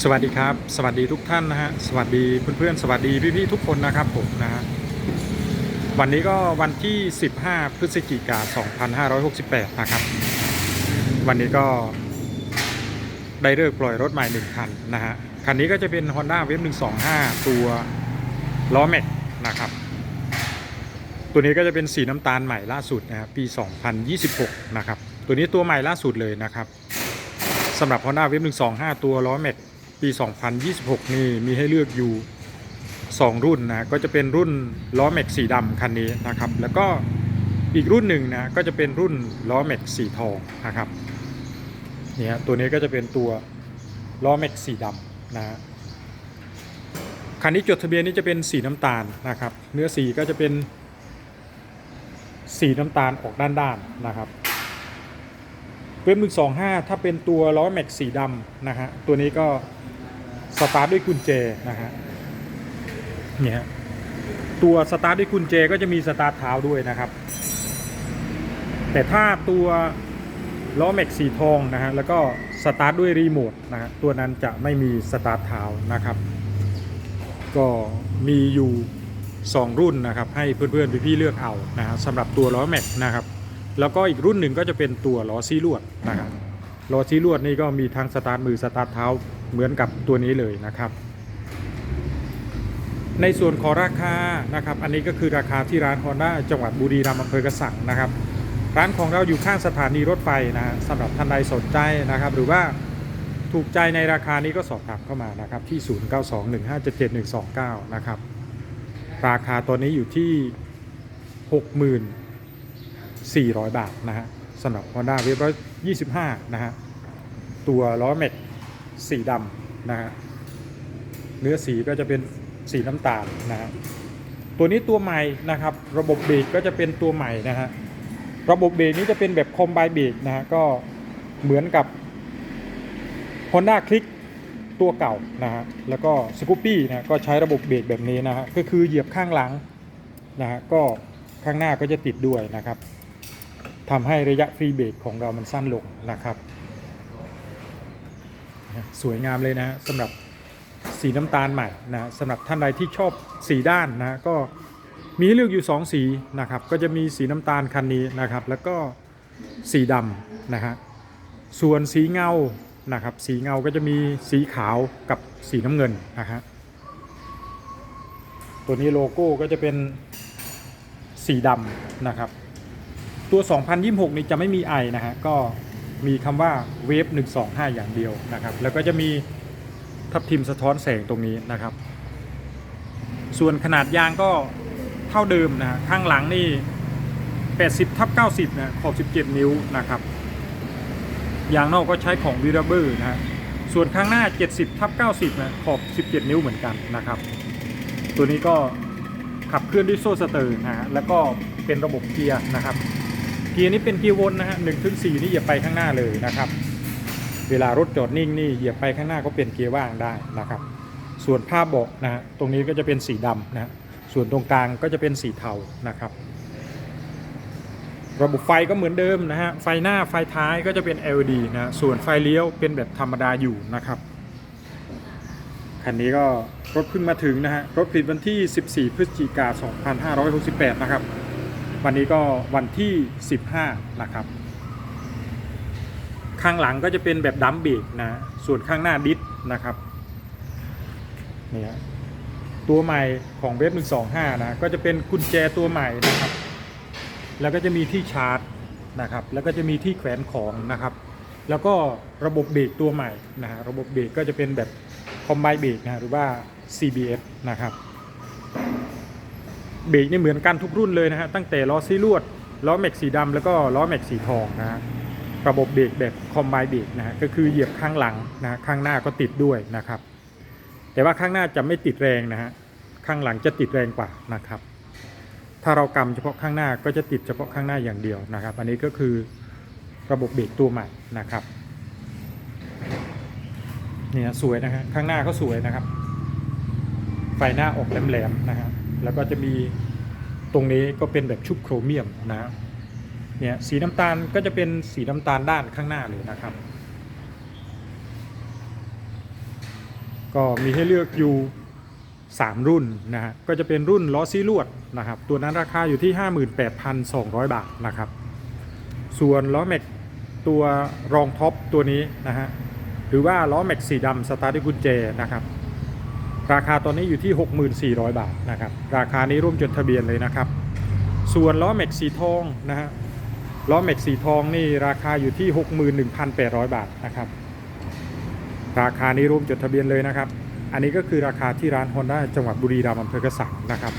สวัสดีครับ สวัสดีทุกท่านนะฮะสวัสดีเพื่อนๆสวัสดีพี่ๆทุกคนนะครับผมนะฮะวันนี้ก็วันที่ 15 พฤศจิกายน2568 นะครับ วันนี้ก็ได้เลิกปล่อยรถใหม่1คันนะฮะคันนี้ก็จะเป็น Honda Wave 125 ตัวล้อแม็กนะครับ ตัวนี้ก็จะเป็นสีน้ำตาลใหม่ล่าสุดนะครับปี 2026 นะครับ ตัวนี้ตัวใหม่ล่าสุดเลยนะครับสำหรับ Honda Wave 125 ตัวล้อแม็ก ปี 2026 นี่มีให้เลือกอยู่ 2 รุ่นนะก็จะเป็นรุ่นล้อแม็กสีดำคันนี้นะครับ แล้วก็อีกรุ่นหนึ่งนะก็จะเป็นรุ่นล้อแม็กสีทองนะครับเนี่ยตัวนี้ก็จะเป็นตัวล้อแม็กสีดำนะคันนี้จดทะเบียนนี้จะเป็นสีน้ำตาลนะครับ เนื้อสีก็จะเป็นสีน้ำตาลออกด้านๆนะครับเว็บหนึ่งสองห้าถ้าเป็นตัวล้อแม็กสีดำนะฮะตัวนี้ก็ สตาร์ทด้วยกุญแจนะฮะเนี่ยฮะตัวสตาร์ทด้วยกุญแจก็จะมีสตาร์ทเท้าด้วยนะครับ แต่ถ้าตัวล้อแม็กสีทองนะฮะแล้วก็สตาร์ทด้วยรีโมทนะฮะตัวนั้นจะไม่มีสตาร์ทเท้านะครับ ก็มีอยู่ 2 รุ่นนะครับ ให้เพื่อนๆพี่ๆเลือกเอานะฮะสำหรับตัวล้อแม็กนะครับ แล้วก็อีกรุ่นหนึ่งก็จะเป็นตัวล้อซีลวดนะครับ ล้อซีลวดนี่ก็มีทั้งสตาร์ทมือสตาร์ทเท้าเหมือนกับตัวนี้เลยนะครับ ในส่วนของราคานะครับ อันนี้ก็คือราคาที่ร้าน Honda จังหวัดบุรีรัมย์อำเภอกระสังนะครับ ร้านของเราอยู่ข้างสถานีรถไฟนะสำหรับท่านใดสนใจนะครับ หรือว่าถูกใจในราคานี้ก็สอบถามเข้ามานะครับ ที่ 0921577129 นะครับ ราคาตัวนี้อยู่ที่ 60,400 บาทนะฮะ สำหรับ Honda w a v 125 นะฮะ ตัวล้อแม็กสีดำนะฮะ เนื้อสีก็จะเป็นสีน้ำตาลนะฮะ ตัวนี้ตัวใหม่นะครับ ระบบเบรกก็จะเป็นตัวใหม่นะฮะ ระบบเบรกนี้จะเป็นแบบคอมไบเบรกนะฮะ ก็เหมือนกับ Honda Click ตัวเก่านะฮะ แล้วก็สกูปปี้นะก็ใช้ระบบเบรกแบบนี้นะฮะ ก็คือเหยียบข้างหลังนะฮะ ก็ข้างหน้าก็จะติดด้วยนะครับ ทำให้ระยะฟรีเบรกของเรามันสั้นลงนะครับ สวยงามเลยนะสำหรับสีน้ำตาลใหม่นะสำหรับท่านใดที่ชอบสีด้านนะก็มีเลือกอยู่ 2 สีนะครับ ก็จะมีสีน้ำตาลคันนี้นะครับ แล้วก็สีดำนะฮะส่วนสีเงานะครับ สีเงาก็จะมีสีขาวกับสีน้ำเงินนะฮะตัวนี้โลโก้ก็จะเป็นสีดำนะครับ ตัว 2026นี้จะไม่มีไอนะฮะก็มีคำว่าเวฟ125 อย่างเดียวนะครับ แล้วก็จะมีทับทิมสะท้อนแสงตรงนี้นะครับ ส่วนขนาดยางก็เท่าเดิมนะฮะข้างหลังนี่ 80ทับ90 นะขอบ 17 นิ้วนะครับยางนอกก็ใช้ของวีราเบอร์นะฮะส่วนข้างหน้า 70ทับ90 นะขอบ 17 นิ้วเหมือนกันนะครับ ตัวนี้ก็ขับเคลื่อนด้วยโซ่สเตอร์นะฮะแล้วก็เป็นระบบเกียร์นะครับ เกียร์นี้เป็นเกียร์วนนะฮะหนึ่งถึงสี่นี่เหยียบไปข้างหน้าเลยนะครับ เวลารถจอดนิ่งนี่เหยียบไปข้างหน้าก็เป็นเกียร์ว่างได้นะครับ ส่วนผ้าเบาะนะฮะตรงนี้ก็จะเป็นสีดำนะส่วนตรงกลางก็จะเป็นสีเทานะครับ ระบบไฟก็เหมือนเดิมนะฮะไฟหน้าไฟท้ายก็จะเป็น LED นะฮะส่วนไฟเลี้ยวเป็นแบบธรรมดาอยู่นะครับคันนี้ก็รถเพิ่งมาถึงนะฮะรถผลิตวันที่ 14 พฤศจิกายน 2568 นะครับ วันนี้ก็วันที่ 15 นะครับ ข้างหลังก็จะเป็นแบบดัมเบรกนะ ส่วนข้างหน้าดิสนะครับเนี่ยตัวใหม่ของเว็บ125 นะ ก็จะเป็นกุญแจตัวใหม่นะครับ แล้วก็จะมีที่ชาร์จนะครับ แล้วก็จะมีที่แขวนของนะครับ แล้วก็ระบบเบรกตัวใหม่นะฮะ ระบบเบรกก็จะเป็นแบบคอมไบเบรกนะ หรือว่า CBS นะครับ เบรกนี่เหมือนกันทุกรุ่นเลยนะฮะตั้งแต่ล้อซีลวดล้อแม็กสีดำแล้วก็ล้อแม็กสีทองนะฮะระบบเบรกแบบคอมไบเบรกนะฮะก็คือเหยียบข้างหลังนะข้างหน้าก็ติดด้วยนะครับ แต่ว่าข้างหน้าจะไม่ติดแรงนะฮะข้างหลังจะติดแรงกว่านะครับ ถ้าเรากำเฉพาะข้างหน้าก็จะติดเฉพาะข้างหน้าอย่างเดียวนะครับ อันนี้ก็คือระบบเบรกตัวใหม่นะครับเนี่ยสวยนะฮะข้างหน้าก็สวยนะครับ ไฟหน้าออกแหลมๆนะฮะ แล้วก็จะมีตรงนี้ก็เป็นแบบชุบโครเมียมนะเนี่ยสีน้ำตาลก็จะเป็นสีน้ำตาลด้านข้างหน้าเลยนะครับ ก็มีให้เลือกอยู่ 3 รุ่นนะฮะก็จะเป็นรุ่นล้อซีลวดนะครับ ตัวนั้นราคาอยู่ที่ 58,200 บาทนะครับ ส่วนล้อแม็กตัวรองท็อปตัวนี้นะฮะหรือว่าล้อแม็กสีดำสตาร์ทด้วยกุญแจนะครับ ราคาตอนนี้อยู่ที่ 6,400 บาทนะครับราคานี้ร่วมจดทะเบียนเลยนะครับ ส่วนล้อแม็กสีทองนะฮะล้อแม็กสีทองนี่ราคาอยู่ที่ 61,800 บาทนะครับ ราคานี้ร่วมจดทะเบียนเลยนะครับ อันนี้ก็คือราคาที่ร้านฮอนด้าจังหวัดบุรีรัมย์อำเภอกระสังนะครับ